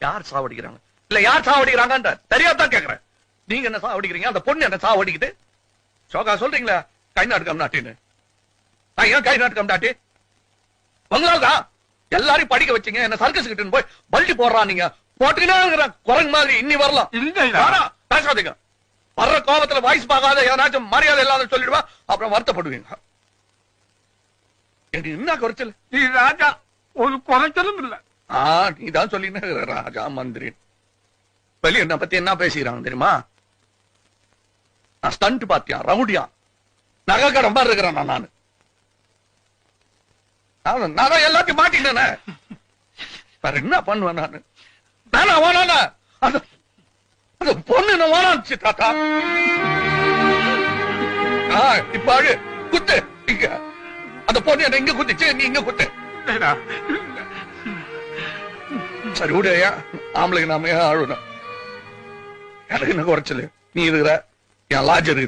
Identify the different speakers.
Speaker 1: யார் சாவடிக்கிறாங்க? இல்ல யார் சாவடிக்கிறாங்கன்ற? தெரியாதான் கேக்குறேன். நீங்க என்ன சாவடிக்கிறீங்க? அந்த பொண்ணு என்ன சாவடிக்குது? சோகா சொல்றீங்களா? கை நாட்டுக்கம் நாட்டின்னு நான் ஏன் கை நாட்டி உங்களால்தான் எல்லாரையும் படிக்க வச்சீங்க. என்ன சர்க்கஸ் கிட்ட போய் பல்டி போடுறான் நீங்க. போட்டீங்கன்னா குரங்கு மாதிரி இன்னி வரலாம். பேசாதீங்க. வர்ற கோபத்துல வாய்ஸ் பார்க்காத ஏதாச்சும் மரியாதை இல்லாத சொல்லிடுவா. அப்புறம் வருத்தப்படுவீங்க. என்ன குறைச்சல்?
Speaker 2: நீ ராஜா ஒரு குறைச்சலும் இல்ல.
Speaker 1: ஆ நீ தான் சொல்லின ராஜா மந்திரி வெளிய என்ன பத்தி என்ன பேசிக்கிறாங்க தெரியுமா? நான் ஸ்டண்ட் பாத்தியா ரவுடியா? நகை கடன் மாதிரி இருக்கிறேன் நான் நான். நான் எல்லாத்தையும் மாட்டிக்கிட்டேனே. வேற என்ன பண்ணுவேன் நான்? நானா வேணானா அந்த அந்த பொண்ணு என்ன வேணாச்சு தாத்தா. ஆ இப்ப அழு. குத்து. இங்க. அந்த பொண்ணு என்ன இங்க குத்துச்சு நீ இங்க குத்து.
Speaker 2: இல்லடா.
Speaker 1: சரி விடையா ஆம்பளைக்கு நாம ஏன் அழுணும் எனக்கு என்ன குறைச்சல் நீ இருக்கிற என் லாஜ் இருக்குது